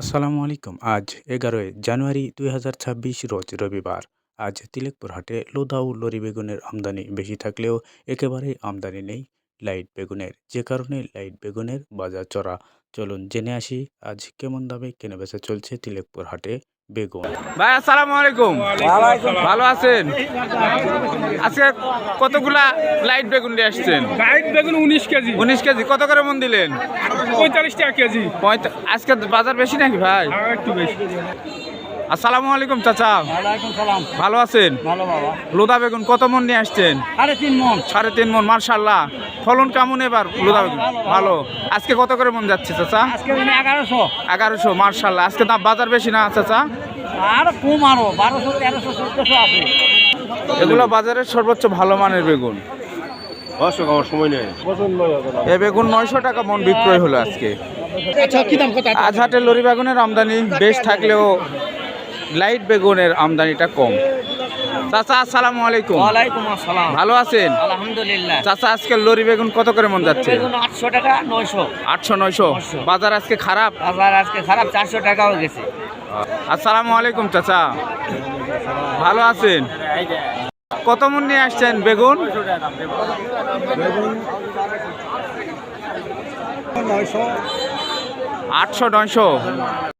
আসসালামু আলাইকুম। আজ এগারোই জানুয়ারি দুই হাজার ছাব্বিশ রোজ রবিবার। আজ তিলেকপুর হাটে লোদা ও লরি বেগুনের আমদানি বেশি থাকলেও একেবারেই আমদানি নেই লাইট বেগুনের। যে কারণে লাইট বেগুনের বাজার চড়া চলুন জেনে আসি, আজ কেমন দামে কেনাবেচা চলছে তিলেকপুর হাটে? বেগুন ভাই আসসালামু আলাইকুম। ভালো আছেন? আজকে কতগুলা লাইট বেগুন দিয়ে আসছেন? গাইড দেখুন উনিশ কেজি। উনিশ কেজি। কত করে মন দিলেন? পঁয়তাল্লিশ টাকা কেজি। পঁয়তা- আজকে বাজার বেশি নাকি ভাই? একটু বেশি। আসসালামু আলাইকুম চাচা। ওয়ালাইকুম সালাম। ভালো আছেন? ভালো বাবা। লোদা বেগুন কত মন নিয়ে আসছেন? সাড়ে তিন মন। সাড়ে তিন মন মার্শাল্লাহ ফলন কেমন এবার লোদা বেগুন ভালো আজকে কত করে মন যাচ্ছে চাচা? আজকে এগারোশো। এগারোশো মার্শাল্লাহ আজকে দাম বাজার বেশি না চাচা? আর কম আরও বারোশো তেরোশো চোদ্দশো আছে। এগুলো বাজারের সর্বোচ্চ ভালো মানের বেগুন। এ বেগুন নয়শো টাকা মন বিক্রয় হলো আজকে। আচ্ছা কি আজ হাটে লরি বেগুনের আমদানি বেশ থাকলেও লাইট বেগুনের আমদানিটা কম। চাচা আসসালামু আলাইকুম। ওয়ালাইকুম আসসালাম। ভালো আছেন? আলহামদুলিল্লাহ। চাচা আজকে লরি বেগুন কত করে মন যাচ্ছে? বেগুন আটশো টাকা নয়শো। আটশো নয়শো? বাজার আজকে খারাপ? আবার আজকে খারাপ চারশো টাকাও গেছে। আসসালামু আলাইকুম চাচা। ভালো আছেন? কত মন নিয়ে আসছেন বেগুন? আটশো নয়শো।